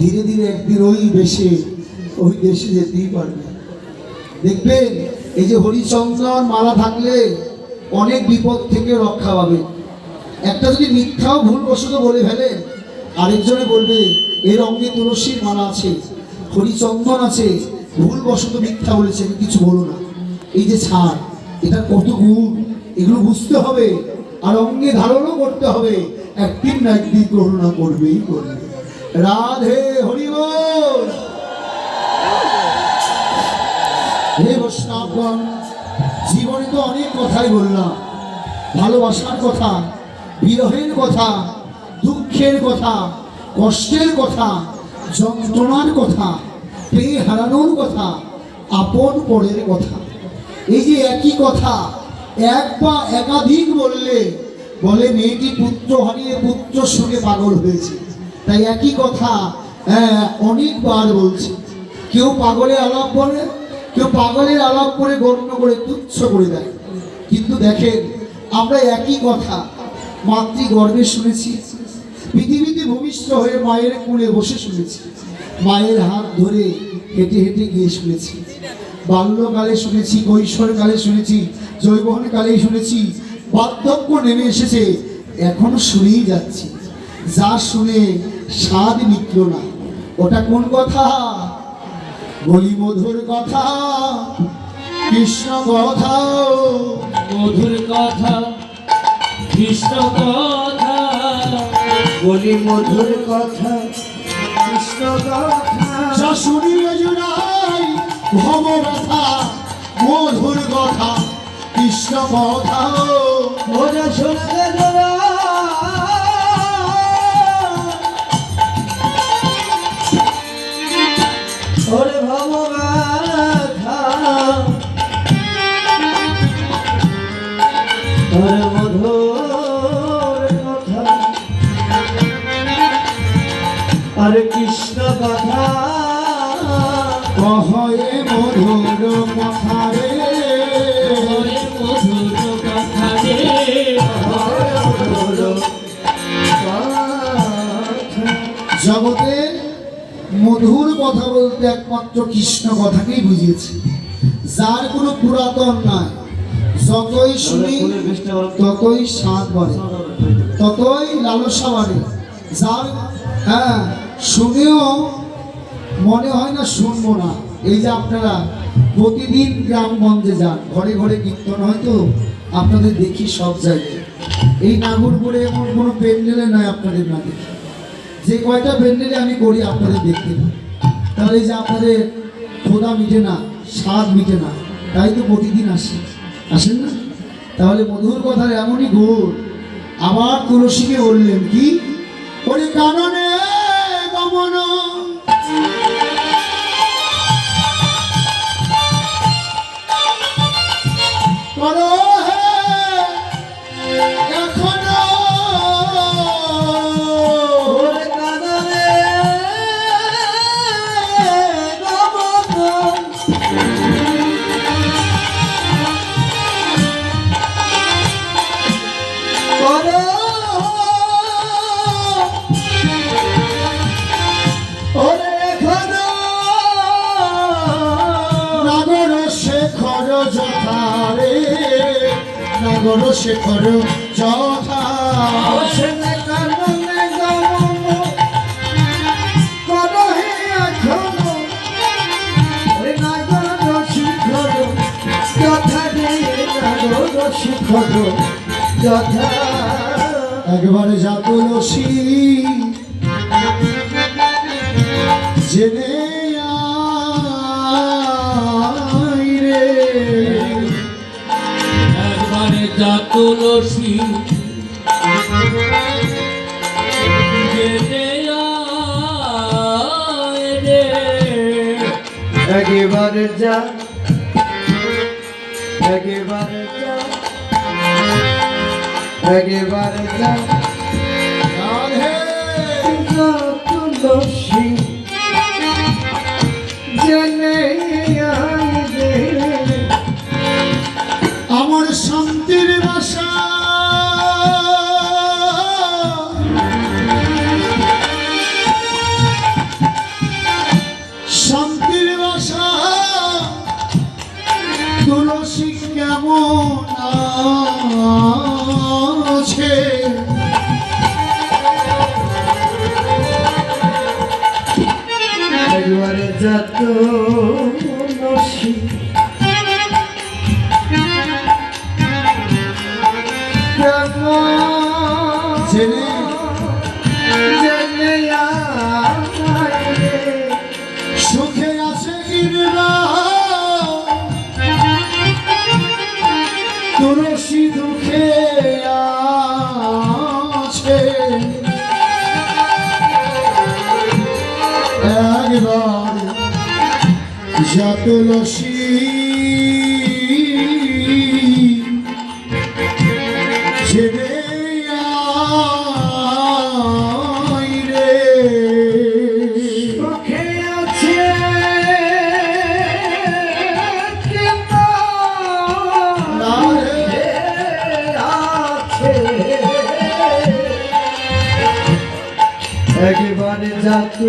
ধীরে ধীরে একদিন ওই দেশে ওই দেশে যেতেই পারবে। দেখবেন, এই যে হরিচন্দন মালা থাকলে অনেক বিপদ থেকে রক্ষা পাবে। একটা যদি মিথ্যাও ভুলবশত বলে ফেলেন আরেকজনে বলবে এর অঙ্গে তুলসীর মালা আছে হরিচন্দন আছে, ভুলবশত মিথ্যা বলেছে কিছু বলো না। এই যে ছাড়, এটা কত গুণ? এগুলো বুঝতে হবে, আর অঙ্গে ধারণও করতে হবে। একদিন না একদিন করুণা করবেই করবে। রাধে হরিবল হে বৈষ্ণবগণ, জীবনে তো অনেক কথাই বললাম। ভালোবাসার কথা, বিরহের কথা, দুঃখের কথা, কষ্টের কথা, যন্ত্রণার কথা, পেয়ে হারানোর কথা, আপন পরের কথা। এই যে একই কথা, এক বা একাধিক বললে, বলে মেয়েটি পুত্র হারিয়ে পুত্র শুনে পাগল হয়েছে। তাই একই কথা হ্যাঁ, অনেকবার বলছে। কেউ পাগলের আলাপ বলে কেউ পাগলের আলাপ করে গণ্য করে তুচ্ছ করে দেয়। কিন্তু দেখেন আমরা একই কথা মাতৃ গর্বে শুনেছি পৃথিবীতে ভূমিষ্ঠ হয়ে মায়ের কোলে বসে শুনেছি মায়ের হাত ধরে হেঁটে হেঁটে গিয়ে শুনেছি বাল্যকালে শুনেছি কৈশোরকালে শুনেছি জৈবহনকালেই শুনেছি বার্ধক্য নেমে এসেছে এখনও শুনেই যাচ্ছি। যা শুনে স্বাদ মিটল না। ওটা কোন কথা? বলি মধুর কথা। কৃষ্ণ কথা, মধুর কথা। কৃষ্ণ কথা বলি মধুর কথা। কৃষ্ণ কথা। যা শুনিলে জুড়াই ভব ব্যথা মধুর কথা। কৃষ্ণ কথা। ওরা ওরে ভগবাথা ওরে মধুর কথা। আরে কৃষ্ণ কথা। কহয়ে মধুর কথা রে। মধুর কথা রে। জগতে মধুর কথা বলতে একমাত্র কৃষ্ণ কথাকেই বুঝিয়েছে। যার কোনো পুরাতন নাই, যতই শুনি, ততই স্বাদ বাড়ে, ততই লালসা বাড়ে। যার হ্যাঁ শুনেও মনে হয় না শুনব না। এই যে আপনারা প্রতিদিন গ্রামগঞ্জে যান, ঘরে ঘরে কীর্তন হয়তো আপনাদের দেখি সব জায়গায়। এই নাগরপুরে এমন কোনো প্যান্ডেলে নয় আপনাদের না দেখি যে কয়টা প্যান্ডেলে আমি করি আপনাদের দেখতে পাই তাহলে যে আপনাদের খোদা মিটে না, স্বাদ মিটে না, তাই তো প্রতিদিন আসে। আসেন না? তাহলে মধুর কথার এমনই ঘোর আবার তুলসীকে বললেন কি? ওরে কাননে একবারে যা তুলসী জেনে রে। একবারে যা তুলসী। একেবারে যা। একেবারে যা। একেবারে তুলসী জেনে এবারে যত নসি কেমন একবার যা তুলসী ছেড়ে একবারে যাতু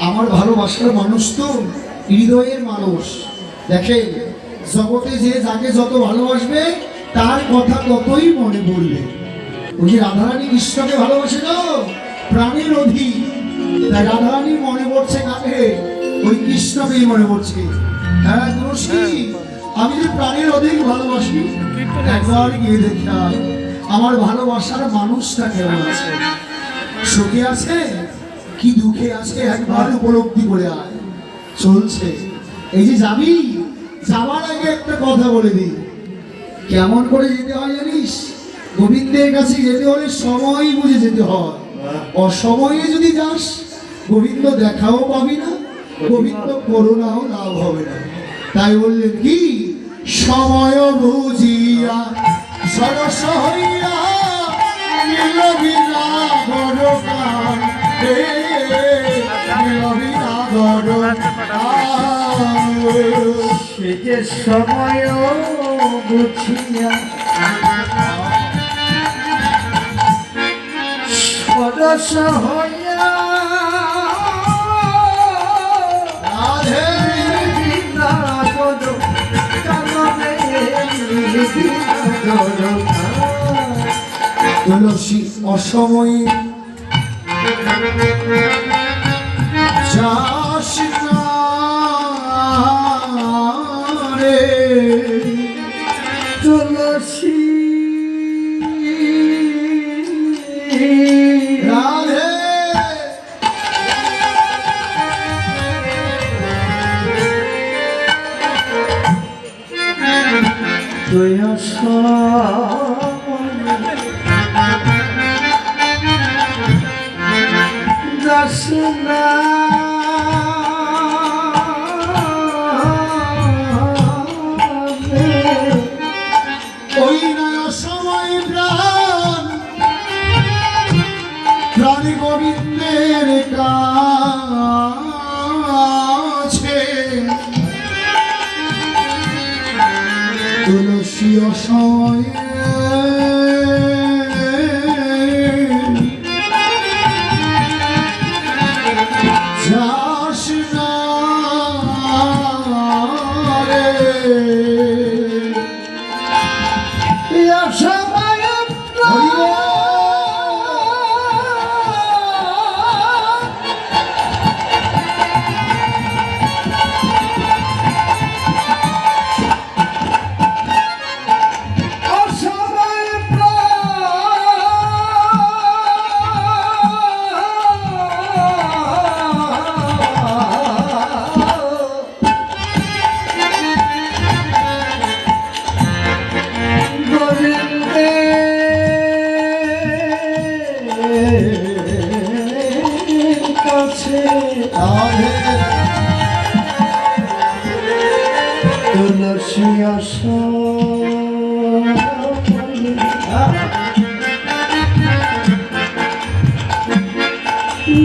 আমার ভালোবাসার মানুষ তো হৃদয়ের মানুষ। দেখেন, জগতে যে যাকে যত ভালোবাসবে, তার কথা ততই মনে পড়বে। ওই যে রাধারানী কৃষ্ণকে ভালোবাসে তো? প্রাণের অধীর তাই রাধারানী মনে পড়ছে কাকে? ওই কৃষ্ণকেই মনে পড়ছে। হ্যাঁ তুলসী, আমি যে প্রাণের অধিক ভালোবাসি, একবার গিয়ে দেখে। আয়। আমার ভালোবাসার মানুষটা কেমন আছে? সুখে আছে? কি দুঃখে আছে একবার উপলব্ধি করে আয়। চলছে। এই যে যাবি, যাওয়ার আগে একটা কথা বলে দিই। কেমন করে যেতে হয় জানিস? গোবিন্দের কাছে যেতে হলে সময় বুঝে যেতে হয়। অসময়ে যদি যাস, গোবিন্দ দেখাও পাবি না, গোবিন্দ করুণাও লাভ হবে না। তাই বললেন কি? সময় বুঝিয়া, সরস হইয়া মিলবি না গরকান যে সময় বুঝিয়া সরস হইয়া তুলসী অসময়ে যাস তুলসী রাধে। তুই যাস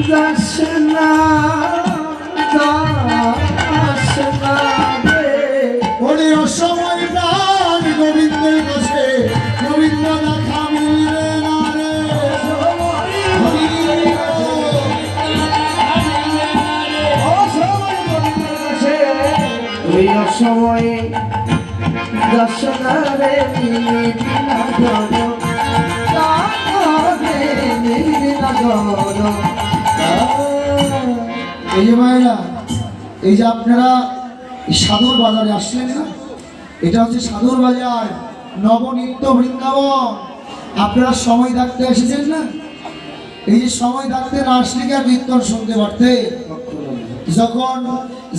দাস না দাস না রে। ওরে অসময় প্রাণ গোবিন্দের কাছে গোবিন্দ দেখা মিলবে না রে। ওই অসময়ে এই যে মায়েরা, এই যে আপনারা সাধুর বাজারে আসলেন না? এটা হচ্ছে সাধুর বাজার নবনিত্য বৃন্দাবন। আপনারা সময় থাকতে এসেছেন না? এই যে সময় থাকতে না আসলে কি আর কীর্তন শুনতে পারতে? যখন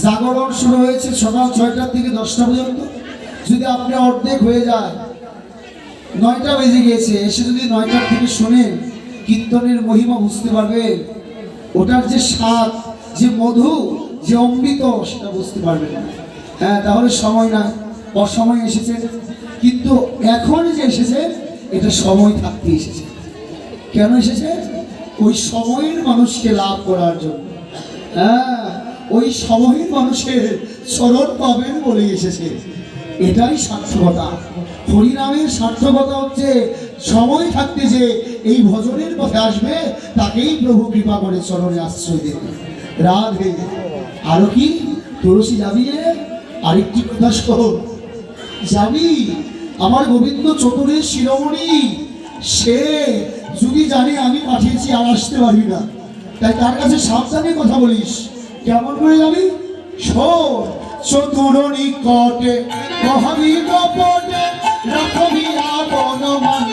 জাগরণ শুরু হয়েছে সকাল ছয়টার থেকে দশটা পর্যন্ত যদি আপনি অর্ধেক হয়ে যায়, নয়টা বেজে গিয়েছে, এসে যদি নয়টার থেকে শোনেন, কীর্তনের মহিমা বুঝতে পারবেন ওটার যে স্বাদ, যে মধু, যে অমৃত, সেটা বুঝতে পারবেন না। হ্যাঁ তাহলে সময় নাই, অসময় এসেছে। কিন্তু এখন যে এসেছে, এটা সময় থাকতে এসেছে। কেন এসেছে? ওই সময়ের মানুষকে লাভ করার জন্য। হ্যাঁ ওই সময়ের মানুষের স্মরণ পাবেন বলে এসেছে। এটাই সার্থকতা। হরিনামের সার্থকতা হচ্ছে সময় থাকতে যে এই ভজনের পথে আসবে, তাকেই প্রভু কৃপা করে চরণে আশ্রয় দেবে। রাধে। আরও কি? তুলসী যাবি রে? আরেকটি কথা শোন। যাবি? আমার গোবিন্দ চতুরের শিরোমণি। সে যদি জানে আমি পাঠিয়েছি, আর আসতে পারবি না। তাই তার কাছে সাবধানে কথা বলিস। কেমন করে যাবি? শোন। চতুর নিকটে মহাবী কপটে রাখবি আপন মান।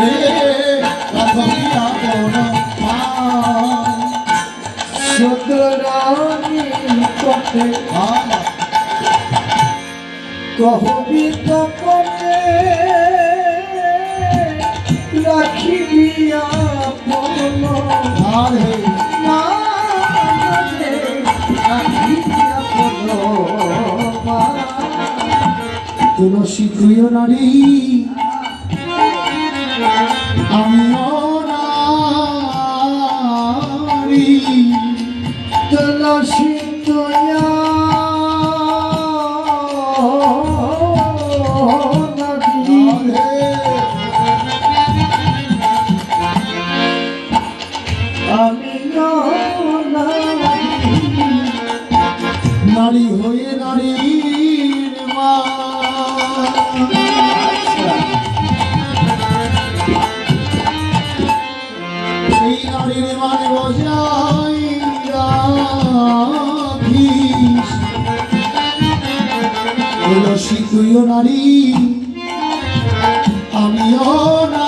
রে রাখবি আপন মান। সদরানি কটে আহ, কহবি কপটে রাখিবি আপন রাধে তুলসী তুইও নারী আমিও নারী তুলসী তুয়া তুইও নারী আমিও নারী।